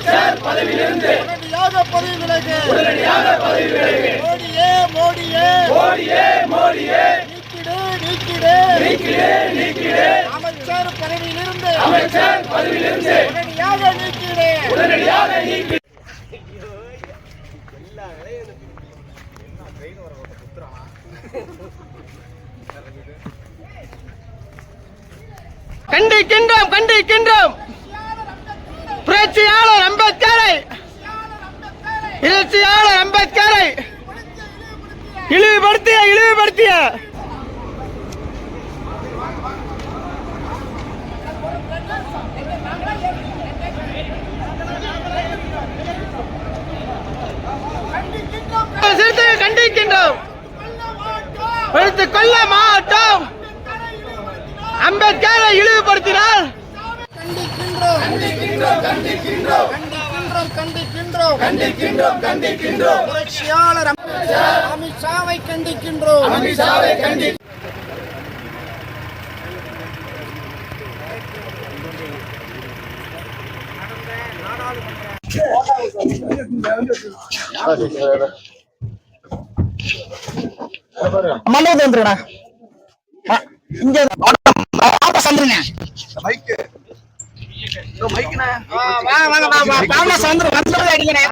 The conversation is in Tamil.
அமைச்சர் பதவியிலிருந்து உடனடியாக பதவி விலகு. உடனடியாக பதவி விலகு. மோடியே மோடியே. மோடியே மோடியே. நீக்கிடு நீக்கிடு. நீக்கிடு நீக்கிடு. அமைச்சர் பதவியிலிருந்து. அமைச்சர் பதவியிலிருந்து. உடனடியாக நீக்கிடு. உடனடியாக நீக்கி. கண்டிக்கின்றோம் கண்டிக்கின்றோம். புரட்சியாளர் எழுச்சியாளர் அம்பேத்கரை? இழிவுபடுத்திய இழிவுபடுத்திய? சிறுத்தை கண்டிக்கின்றோம். எடுத்துக் கொள்ள மாட்டோம். அம்பேத்கரை இழிவுபடுத்தினால் கண்டிக்கின்றோம் கண்டிக்கின்றோம். கண்டிக்கின்றோம். கண்டிக்கின்றோம். கண்டிக்கின்றோம். கண்டிக்கின்றோம் கண்டிக்கின்றோம். புரட்சியாளர் அமித்ஷாவை கண்டிக்கின்றோம். அமித்ஷாவை கண்டி மண்டபத்தை வந்துருடா இங்க வாபஸ் வந்துருங்க வாங்க வா வா வாபஸ் வந்துரு வந்து அடிக்கிறேன்